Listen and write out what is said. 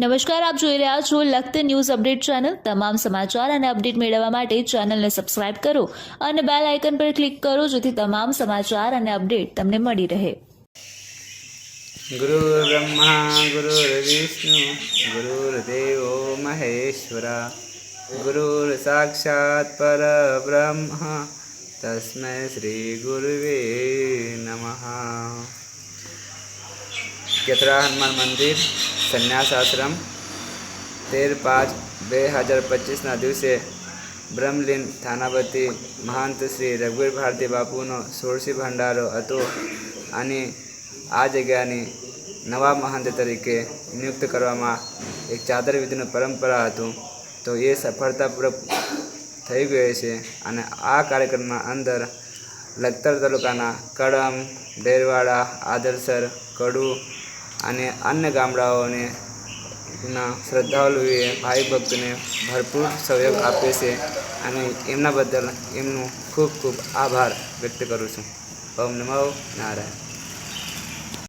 નમસ્કાર, આપ જોઈ રહ્યા છો લખત ન્યૂઝ અપડેટ ચેનલ. તમામ સમાચાર અને અપડેટ મેળવવા માટે ચેનલને સબસ્ક્રાઇબ કરો અને બેલ આઇકન પર ક્લિક કરો જેથી તમામ સમાચાર અને અપડેટ તમને મળી રહે. ગુરુ બ્રહ્મા, ગુરુ વિષ્ણુ, ગુરુ દેવો મહેશ્વરા, ગુરુ સાક્ષાત પરબ્રહ્મ, તસ્મૈ શ્રી ગુરુવે નમઃ. કેતરા હનુમાન મંદિર સંન્યાસ આશ્રમ તેર પાંચ બે હજાર પચીસના દિવસે બ્રહ્મલીન થાનાપતિ મહંત શ્રી રઘુવીર ભારતી બાપુનો સોળસી ભંડારો હતો અને આ જગ્યાની નવા મહંત તરીકે નિયુક્ત કરવામાં એક ચાદર વિધિનું પરંપરા હતું. તો એ સફળતાપૂર્વક થઈ ગયો છે અને આ કાર્યક્રમના અંદર લખતર તાલુકાના કડમ, ડેરવાડા, આદરસર, કડુ અને અન્ય ગામડાઓને ના શ્રદ્ધાળુએ, ભાઈ ભક્તોને ભરપૂર સહયોગ આપે છે અને એમના બદલ એમનું ખૂબ ખૂબ આભાર વ્યક્ત કરું છું. ઓમ નમો નારાયણ.